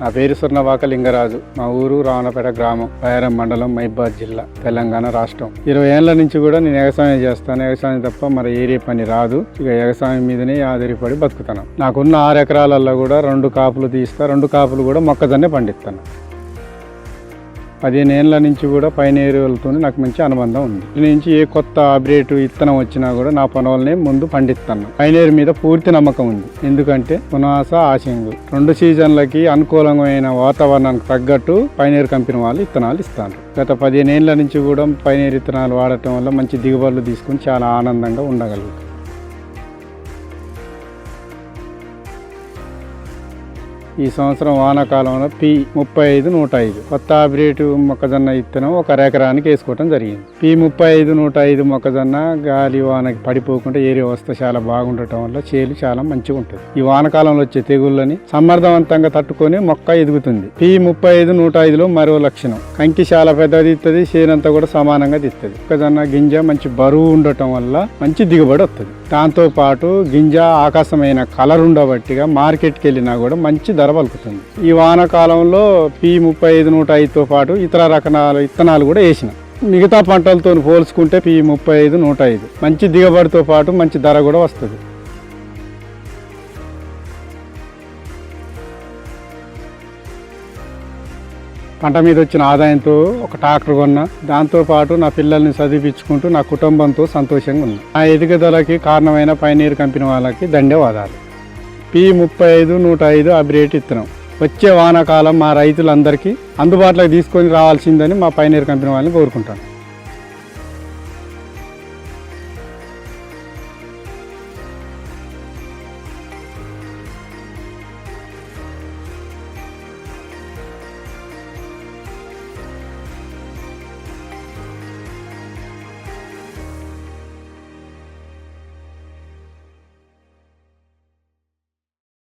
నా పేరు సుర్ణవాక లింగరాజు. మా ఊరు రావణపేట గ్రామం బయారం మండలం మైబాద్ జిల్లా తెలంగాణ రాష్ట్రం. ఇరవై ఏళ్ళ నుంచి కూడా నేను వ్యవసాయం చేస్తాను. వ్యవసాయం తప్ప మరి ఏరే పని రాదు. ఇక వ్యవసాయం మీదనే ఆధారపడి బతుకుతాను. నాకున్న ఆరు ఎకరాలలో కూడా రెండు కాపులు తీస్తా రెండు కాపులు కూడా మొక్కజొన్నే పండిస్తాను. పదిహేను ఏళ్ళ నుంచి కూడా పైన నాకు మంచి అనుబంధం ఉంది. దీని నుంచి ఏ కొత్త అప్డేట్ ఇత్తనం వచ్చినా కూడా నా పనులనే ముందు పండిస్తాను పైనేరు మీద పూర్తి నమ్మకం ఉంది. ఎందుకంటే పునాస ఆశింగు. రెండు సీజన్లకి అనుకూలమైన వాతావరణానికి తగ్గట్టు పైనేరు కంపెనీ వాళ్ళు ఇత్తనాలు ఇస్తాను గత పదిహేను ఏళ్ళ నుంచి కూడా పైనేరు ఇత్తనాలు వాడటం వల్ల మంచి దిగుబడులు తీసుకుని చాలా ఆనందంగా ఉండగలుగుతాం. ఈ సంవత్సరం వానాకాలంలో పి ముప్పై ఐదు నూట ఐదు. కొత్త హైబ్రిడ్ మొక్కజొన్న ఇత్తనం ఒక ఎకరానికి వేసుకోవటం జరిగింది. పి ముప్పై ఐదు నూట ఐదు మొక్కజొన్న గాలి వానకి పడిపోకుండా ఏరే వస్తే చాలా బాగుండటం వల్ల చేలు చాలా మంచిగా ఉంటుంది. ఈ వానకాలంలో వచ్చే తెగుళ్ళని సమర్థవంతంగా తట్టుకొని మొక్క ఎదుగుతుంది. పి ముప్పై ఐదు నూట ఐదులో మరో లక్షణం. కంకి చాలా పెద్దది ఇస్తుంది చేనంతా కూడా సమానంగా తీస్తుంది మొక్కజొన్న గింజ మంచి బరువు ఉండటం వల్ల మంచి దిగుబడి వస్తుంది దాంతోపాటు గింజ ఆకాశమైన కలర్ ఉండబట్టిగా మార్కెట్కి వెళ్ళినా కూడా మంచి ధర పలుకుతుంది. ఈ వానాకాలంలో పి ముప్పై ఐదు నూట ఐదుతో పాటు ఇతర రకాల ఇత్తనాలు కూడా వేసిన. మిగతా పంటలతో పోల్చుకుంటే పి ముప్పై ఐదు నూట ఐదు. మంచి దిగుబడితో పాటు మంచి ధర కూడా వస్తుంది. పంట మీద వచ్చిన ఆదాయంతో ఒక ట్రాక్టర్ కొన్నా దాంతోపాటు నా పిల్లల్ని చదివించుకుంటూ నా కుటుంబంతో సంతోషంగా ఉంది నా ఎదుగుదలకి కారణమైన పైనీర్ కంపెనీ వాళ్ళకి ధన్యవాదాలు. పి ముప్పై ఐదు నూట ఐదు అబ్రేట్ ఇత్తనం. వచ్చే వానాకాలం మా రైతులందరికీ అందుబాటులోకి తీసుకొని రావాల్సిందని మా పైనీర్ కంపెనీ వాళ్ళని కోరుకుంటాను.